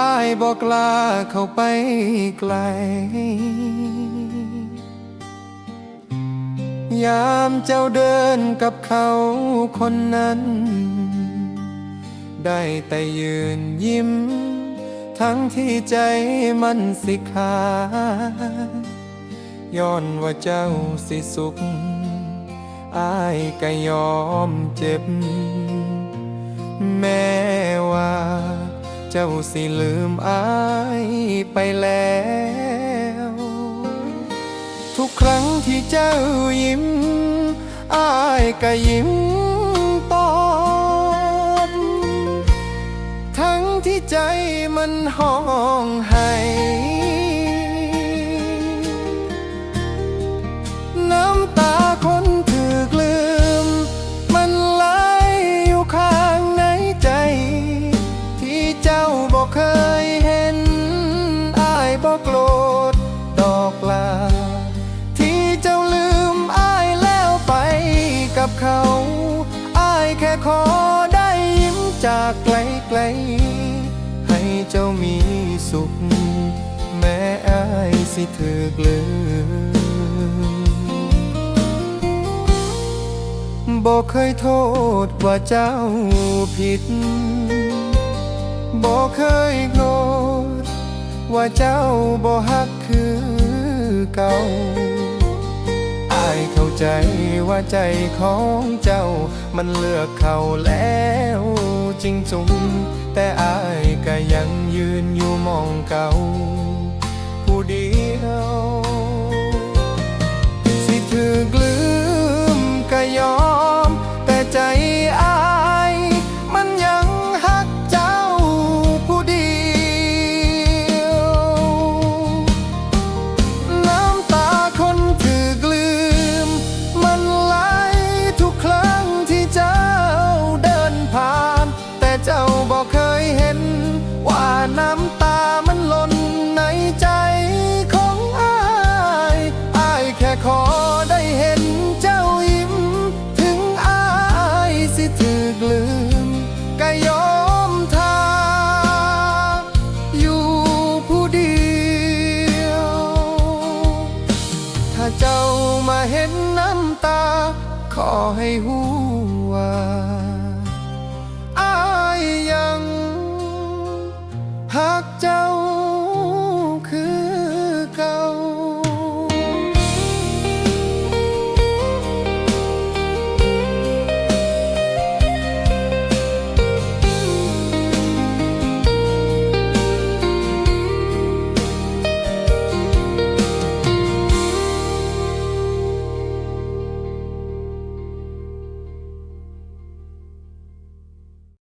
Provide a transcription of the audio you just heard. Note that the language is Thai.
อายบอกลาเข้าไปไกล ยามเจ้าเดินกับเขาคนนั้น ได้แต่ยืนยิ้ม ทั้งที่ใจมันสิขาย้อนว่าเจ้าสิสุข อายก็ยอมเจ็บ แม้ว่า เจ้าสิลืมอายไปแล้ว ทุกครั้งที่เจ้ายิ้มอายก็ยิ้มตอบทั้งที่ใจมันห้องให้ เคยเห็นอายบอกโกรธดอกลา ที่เจ้าลืมอายแล้วไปกับเขา อายแค่ขอได้ยิ้มจากไกลๆให้เจ้ามีสุข แม้อายสิถูกลืมบอกเคยโทษว่าเจ้าผิด บอกเคยโกรธว่าเจ้าบ่ฮักคือเก่าอายเข้าใจว่าใจของเจ้ามันเลือกเขาแล้วจริงจุงแต่อายก็ยังยืนอยู่มองเก่า มาเห็นน้ำตา ขอให้หูว่าอายยังหักเจ้า